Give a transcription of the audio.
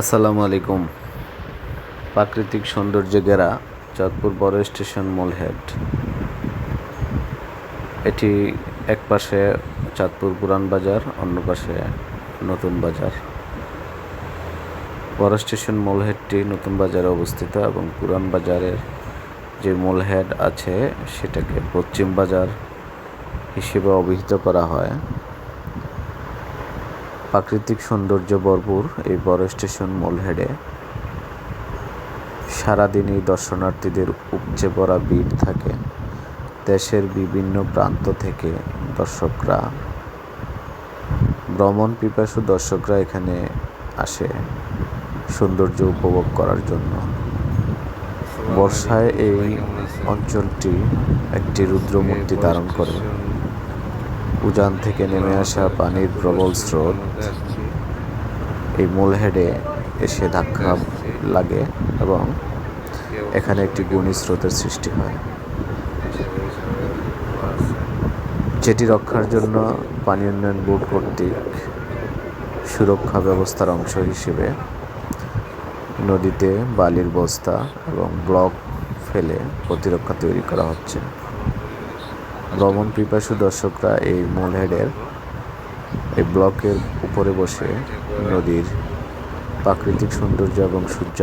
আসসালামু আলাইকুম। প্রাকৃতিক সৌন্দর্যে ঘেরা চাঁদপুর বড় স্টেশন মলহেড। এটি এক পাশে চাঁদপুর পুরান বাজার, অন্য পাশে নতুন বাজার। বড় স্টেশন মলহেডটি নতুন বাজারে অবস্থিত এবং পুরান বাজারের যে মলহেড আছে, সেটাকে পশ্চিম বাজার হিসেবে অভিহিত করা হয়। প্রাকৃতিক সৌন্দর্য ভরপুর এই বড় স্টেশন মলহেডে। সারাদিনই দর্শনার্থীদের উপচে পড়া ভিড় থাকে। দেশের বিভিন্ন প্রান্ত থেকে দর্শকরা। ভ্রমণ পিপাসু দর্শকরা এখানে আসে সৌন্দর্য উপভোগ করার জন্য। বর্ষায় এই অঞ্চলটি একটি রুদ্রমূর্তি ধারণ করে। উজান থেকে নেমে আসা পানির প্রবল স্রোত এই মূলহেডে এসে ধাক্কা লাগে এবং এখানে একটি গুণী স্রোতের সৃষ্টি হয়। যেটি রক্ষার জন্য পানি উন্নয়ন বোর্ড কর্তৃক সুরক্ষা ব্যবস্থার অংশ হিসেবে নদীতে বালির বস্তা এবং ব্লক ফেলে প্রতিরক্ষা তৈরি করা হচ্ছে। ভ্রমণ পিপাসু দর্শকরা এই মোলহেডের এই ব্লকের উপরে বসে নদীর প্রাকৃতিক সৌন্দর্য এবং সূর্য